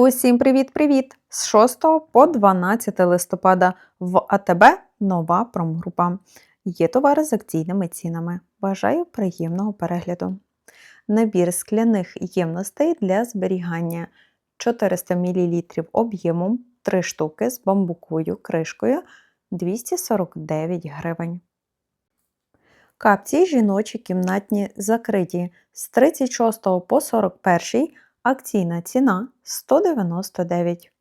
Усім привіт-привіт! З 6 по 12 листопада в АТБ нова промгрупа. Є товари з акційними цінами. Бажаю приємного перегляду. Набір скляних ємностей для зберігання 400 мл об'ємом 3 штуки з бамбуковою кришкою 249 гривень. Капці жіночі кімнатні закриті з 36 по 41 акційна ціна 199.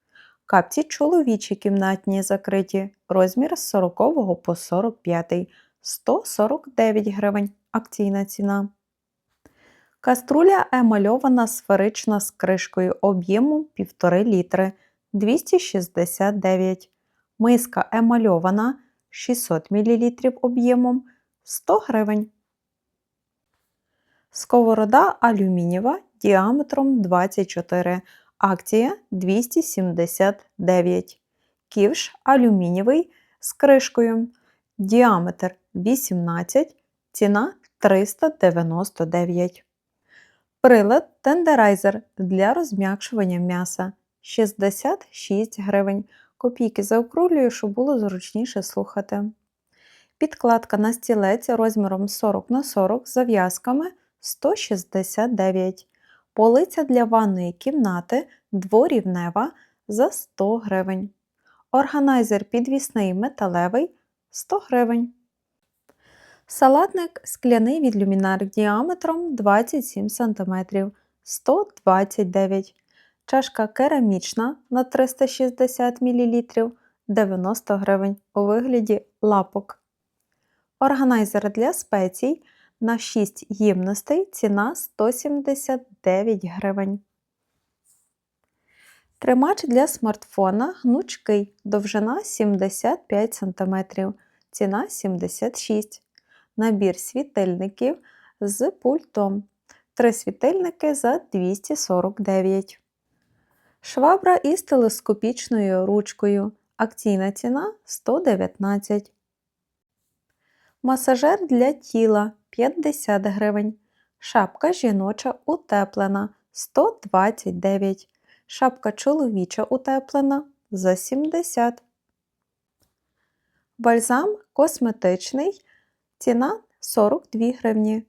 Капці чоловічі кімнатні закриті розмір з 40 по 45 149 гривень акційна ціна. Каструля емальована сферична з кришкою об'ємом 1,5 літри 269. Миска емальована 600 мл об'ємом 100 гривень. Сковорода алюмінієва діаметром 24. Акція 279. Ківш алюмінієвий з кришкою. Діаметр 18. Ціна 399. Прилад тендерайзер для розм'якшування м'яса 66 гривень. Копійки заокруглюю, щоб було зручніше слухати. Підкладка на стілець розміром 40 на 40 з зав'язками 169. Полиця для ванної кімнати дворівнева за 100 гривень. Органайзер підвісний металевий 100 гривень. Салатник скляний від люмінар діаметром 27 см 129 Чашка керамічна на 360 мл 90 гривень у вигляді лапок. Органайзер для спецій на 6 ємностей ціна 179 гривень. Тримач для смартфона гнучкий, довжина 75 см, ціна 76 Набір світильників з пультом. Три світильники за 249 Швабра із телескопічною ручкою. Акційна ціна 119 Масажер для тіла 50 гривень. Шапка жіноча утеплена 129 Шапка чоловіча утеплена за 70 Бальзам косметичний. Ціна 42 гривні.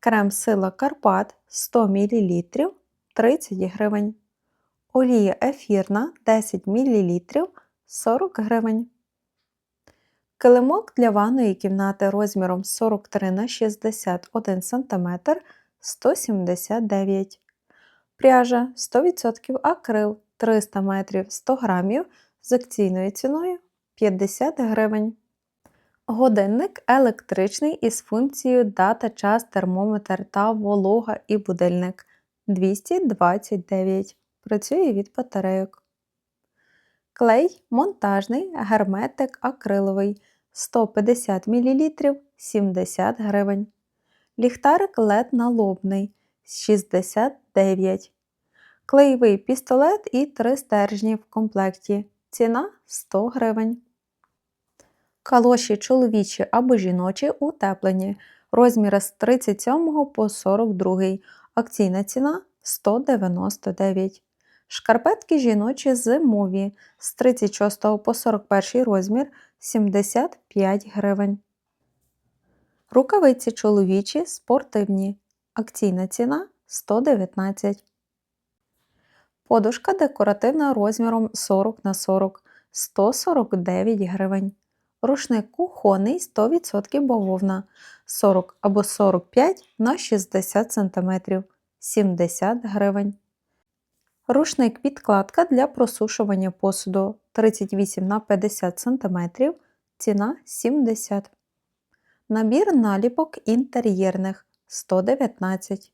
Крем сила Карпат 100 мл 30 гривень. Олія ефірна 10 мл 40 гривень. Килимок для ванної кімнати розміром 43 на 61 см 179 Пряжа 100% акрил 300 метрів 100 грамів з акційною ціною 50 гривень. Годинник електричний із функцією дата, час, термометр та волога і будильник 229 Працює від батарейок. Клей монтажний, герметик акриловий 150 мл 70 гривень. Ліхтарик LED налобний 69 Клеєвий пістолет і 3 стержні в комплекті. Ціна 100 гривень. Калоші чоловічі або жіночі утеплені. Розміри з 37 по 42. Акційна ціна 199 Шкарпетки жіночі зимові з 36 по 41 розмір 75 гривень. Рукавиці чоловічі спортивні. Акційна ціна 119 Подушка декоративна розміром 40 на 40 149 гривень. Рушник кухонний 100% бавовна 40 або 45 на 60 см 70 гривень. Рушник підкладка для просушування посуду 38 на 50 см, ціна 70 Набір наліпок інтер'єрних 119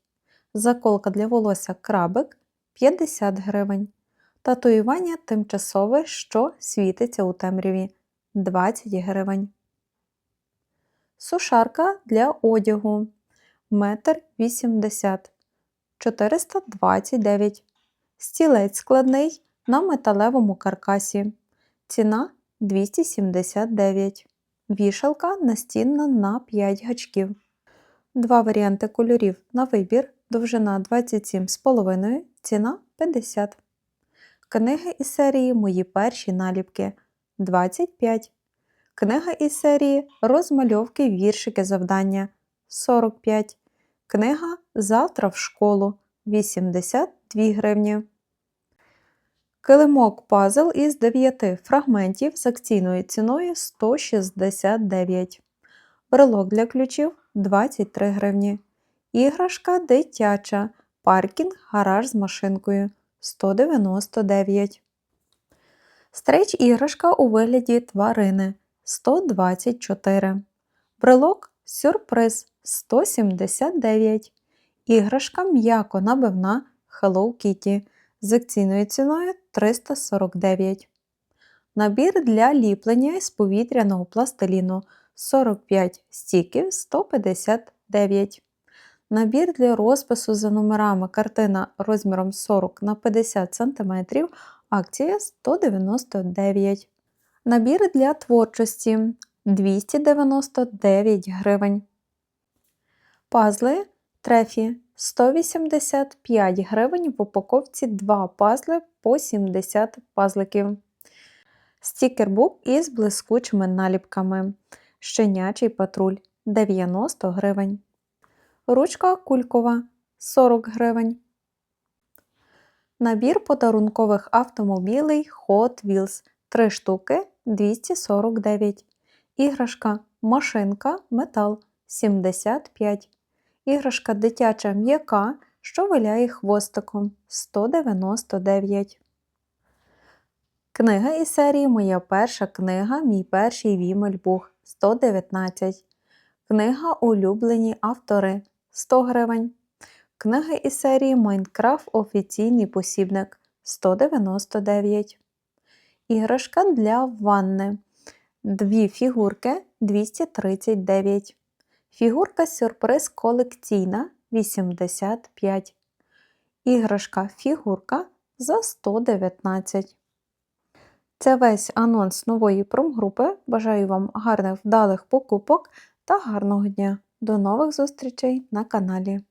Заколка для волосся крабик 50 гривень. Татуювання тимчасове, що світиться у темряві 20 гривень. Сушарка для одягу 1,80 м 429 Стілець складний на металевому каркасі. Ціна 279 Вішалка настінна на 5 гачків. Два варіанти кольорів на вибір. Довжина 27,5, ціна 50 Книги із серії Мої перші наліпки 25. Книга із серії Розмальовки віршики завдання 45. Книга Завтра в школу 82 гривні. Килимок пазл із 9 фрагментів з акційною ціною 169. Брелок для ключів 23 гривні. Іграшка дитяча. Паркінг гараж з машинкою 199. Стрейч іграшка у вигляді тварини 124. Брелок сюрприз 179. Іграшка м'яко набивна Hello Kitty з акційною ціною 349. Набір для ліплення із повітряного пластиліну 45 стіків 159. Набір для розпису за номерами картина розміром 40 на 50 см, акція 199. Набір для творчості 299 гривень. Пазли трефі 185 гривень в упаковці 2 пазли по 70 пазликів. Стікербук із блискучими наліпками. Щенячий патруль 90 гривень. Ручка кулькова 40 гривень. Набір подарункових автомобілей Hot Wheels 3 штуки 249. Іграшка машинка метал 75. Іграшка дитяча м'яка, що виляє хвостиком 199. Книга із серії Моя перша книга Мій перший Вімельбух 119. Книга Улюблені автори 100 гривень. Книги із серії Майнкрафт Офіційний посібник 199. Іграшка для ванни. Дві фігурки 239. Фігурка сюрприз колекційна 85. Іграшка фігурка за 119. Це весь анонс нової промгрупи. Бажаю вам гарних вдалих покупок та гарного дня! До нових зустрічей на каналі!